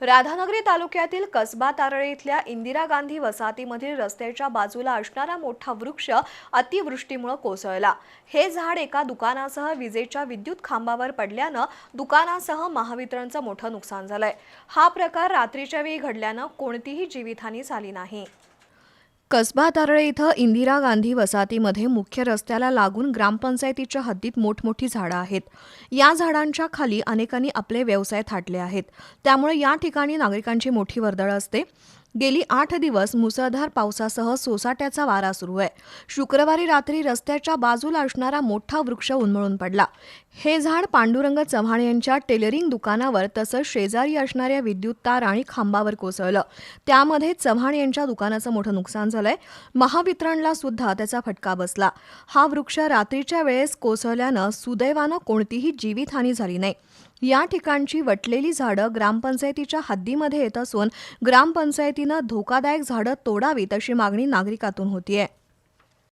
राधानगरी तालुक्यातील कसबा तारळे इथल्या इंदिरा गांधी वसाहतीमधील रस्त्याच्या बाजूला असणारा मोठा वृक्ष अतिवृष्टीमुळे कोसळला. हे झाड एका दुकानासह विजेच्या विद्युत खांबावर पडल्यानं दुकानासह महावितरणचं मोठं नुकसान झालंय. हा प्रकार रात्रीच्या वेळी घडल्यानं कोणतीही जीवितहानी झाली नाही. कसबा तारळे इथं इंदिरा गांधी वसाहतीमध्ये मुख्य रस्त्याला लागून ग्रामपंचायतीच्या हद्दीत मोठमोठी झाडं आहेत. या झाडांच्या खाली अनेकांनी आपले व्यवसाय थाटले आहेत. त्यामुळे या ठिकाणी नागरिकांची मोठी वर्दळ असते. गेली आठ दिवस मुसळधार पावसासह सोसाट्याचा वारा सुरू आहे. शुक्रवारी रात्री रस्त्याच्या बाजूला असणारा मोठा वृक्ष उन्मळून पडला. हे झाड पांडुरंग चव्हाण यांच्या टेलरिंग दुकानावर तसंच शेजारी असणाऱ्या विद्युत तार आणि खांबावर कोसळलं. त्यामध्ये चव्हाण यांच्या दुकानाचं मोठं नुकसान झालंय. महावितरणला सुद्धा त्याचा फटका बसला. हा वृक्ष रात्रीच्या वेळेस कोसळल्यानं सुदैवानं कोणतीही जीवितहानी झाली नाही. या ठिकाणची वटलेली झाडं ग्रामपंचायतीच्या हद्दीमध्ये येत असून ग्रामपंचायतीनं धोकादायक झाडं तोडावीत अशी मागणी नागरिकातून होतीये.